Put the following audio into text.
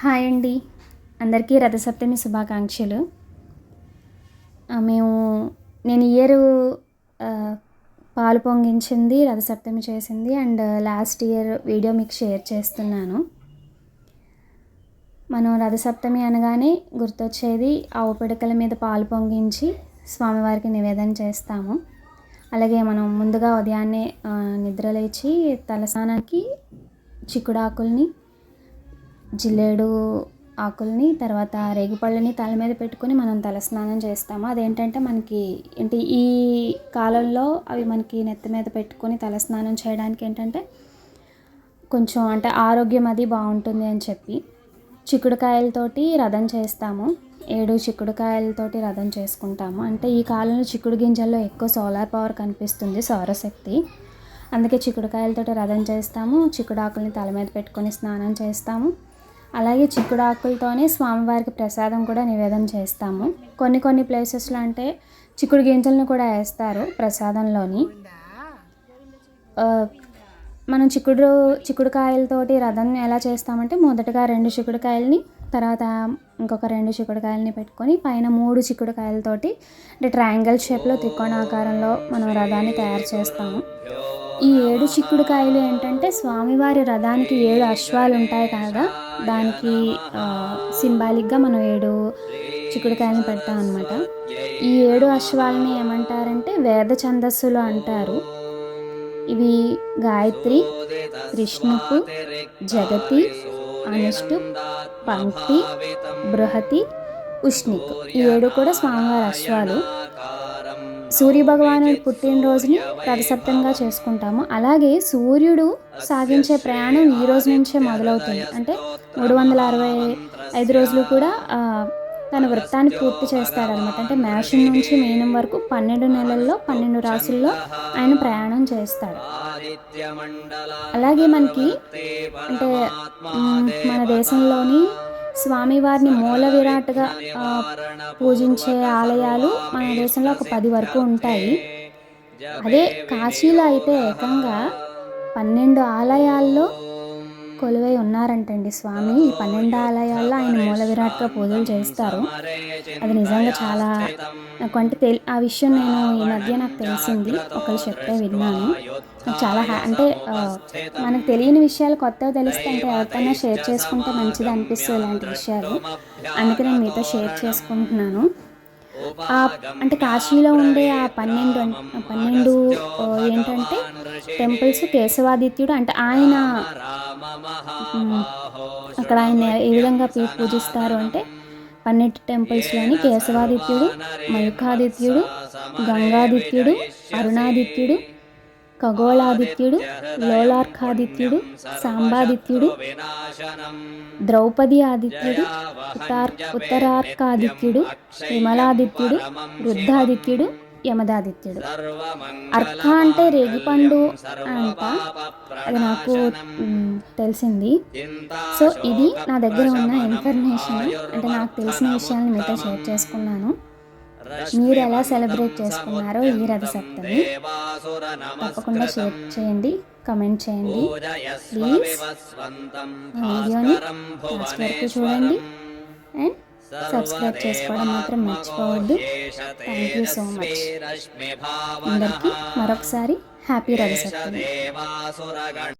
Hi అండి. అందరికీ రథసప్తమి శుభాకాంక్షలు. మేము నేను ఇయర్ పాలు పొంగించింది రథసప్తమి చేసింది అండ్ లాస్ట్ ఇయర్ వీడియో మీకు షేర్ చేస్తున్నాను. మనం రథసప్తమి అనగానే గుర్తొచ్చేది ఆవు పిడకల మీద పాలు పొంగించి స్వామివారికి నివేదన చేస్తాము. అలాగే మనం ముందుగా ఉదయాన్నే నిద్రలేచి తలసానానికి చిక్కుడాకుల్ని జిల్లేడు ఆకుల్ని తర్వాత రేగిపళ్ళని తల మీద పెట్టుకొని మనం తలస్నానం చేస్తాము. అదేంటంటే మనకి ఏంటి ఈ కాలంలో అవి మనకి నెత్తి మీద పెట్టుకొని తలస్నానం చేయడానికి ఏంటంటే కొంచెం అంటే ఆరోగ్యం అది బాగుంటుంది అని చెప్పి చిక్కుడుకాయలతోటి రథం చేస్తాము. ఏడు చిక్కుడుకాయలతోటి రథం చేసుకుంటాము. అంటే ఈ కాలంలో చిక్కుడు గింజల్లో ఎక్కువ సోలార్ పవర్ కనిపిస్తుంది సౌరశక్తి. అందుకే చిక్కుడుకాయలతోటి రథం చేస్తాము. చిక్కుడాకుల్ని తల మీద పెట్టుకొని స్నానం చేస్తాము. అలాగే చిక్కుడు ఆకులతోనే స్వామివారికి ప్రసాదం కూడా నివేదన చేస్తాము. కొన్ని కొన్ని ప్లేసెస్లో అంటే చిక్కుడు గింజలను కూడా వేస్తారు ప్రసాదంలోని. మనం చిక్కుడు చిక్కుడుకాయలతోటి రథం ఎలా చేస్తామంటే మొదటగా రెండు చిక్కుడుకాయలని తర్వాత ఇంకొక రెండు చిక్కుడుకాయలని పెట్టుకొని పైన మూడు చిక్కుడుకాయలతోటి అంటే ట్రయాంగిల్ షేప్లో త్రికోణాకారంలో మనం రథాన్ని తయారు చేస్తాము. ఈ ఏడు చిక్కుడుకాయలు ఏంటంటే స్వామివారి రథానికి ఏడు అశ్వాలు ఉంటాయి కదా దానికి సింబాలిక్గా మనం ఏడు చిక్కుడుకాయలను పెడతాం అనమాట ఈ ఏడు అశ్వాలని ఏమంటారంటే వేద ఛందస్సులు అంటారు. ఇవి గాయత్రి త్రిష్ణుపు జగతి అనుష్టు పంక్తి బృహతి ఉష్ణిక్ ఈ ఏడు కూడా స్వామివారి అశ్వాలు. సూర్యభగవానుడు పుట్టినరోజుని రథసప్తంగా చేసుకుంటాము. అలాగే సూర్యుడు సాగించే ప్రయాణం ఈ రోజు నుంచే మొదలవుతుంది. అంటే మూడు వందల అరవై ఐదు రోజులు కూడా తన వృత్తాన్ని పూర్తి చేస్తాడనమాట. అంటే మేషం నుంచి మీనం వరకు పన్నెండు నెలల్లో పన్నెండు రాసుల్లో ఆయన ప్రయాణం చేస్తాడు. అలాగే మనకి అంటే మన దేశంలోని స్వామివారిని మూల విరాట్గా ఆ, పూజించే ఆలయాలు మన దేశంలో ఒక పది వరకు ఉంటాయి. అదే కాశీలో అయితే ఏకంగా పన్నెండు ఆలయాల్లో కొలువై ఉన్నారంటండి స్వామి. ఈ పన్నెండు ఆలయాల్లో ఆయన మూల విరాట్గా పూజలు చేస్తారు. అది నిజంగా చాలా నాకు అంటే తెలి ఆ విషయం నేను ఈ మధ్య నాకు తెలిసింది. ఒకరు చెప్తే విన్నాను. నాకు చాలా హ్యా అంటే మనకు తెలియని విషయాలు కొత్తగా తెలిస్తే అంటే ఎవరికైనా షేర్ చేసుకుంటే మంచిది అనిపిస్తుంది ఇలాంటి విషయాలు. అందుకే నేను మీతో షేర్ చేసుకుంటున్నాను. ఆ అంటే కాశీలో ఉండే ఆ పన్నెండు పన్నెండు ఏంటంటే టెంపుల్స్ కేశవాదిత్యుడు అంటే ఆయన అక్కడ ఆయన ఏ విధంగా పూజిస్తారు అంటే పన్నెండు టెంపుల్స్లోని కేశవాదిత్యుడు మల్కాదిత్యుడు గంగాదిత్యుడు అరుణాదిత్యుడు ఖగోళాదిత్యుడు లోలార్కాదిత్యుడు సాంబాదిత్యుడు ద్రౌపది ఆదిత్యుడు ఉత్తార్ ఉత్తరార్కాదిత్యుడు విమలాదిత్యుడు వృద్ధాదిత్యుడు యమదాదిత్యుడు. అర్క అంటే రేగిపండు అంట. అది నాకు తెలిసింది. సో ఇది నా దగ్గర ఉన్న ఇన్ఫర్మేషన్. అంటే నాకు తెలిసిన విషయాన్ని మీతో షేర్ చేసుకున్నాను. మీరు ఎలా సెలబ్రేట్ చేసుకున్నారో ఈ రథ సప్తమి తప్పకుండా షేర్ చేయండి కమెంట్ చేయండి. ప్లీజ్ వీడియోని లాస్ట్ వరకు చూడండి. అండ్ సబ్స్క్రైబ్ చేసుకోవడం మాత్రం మర్చిపోవద్దు. థ్యాంక్ యూ సో మచ్ అందరికీ మరొకసారి హ్యాపీ రథ సప్తమి.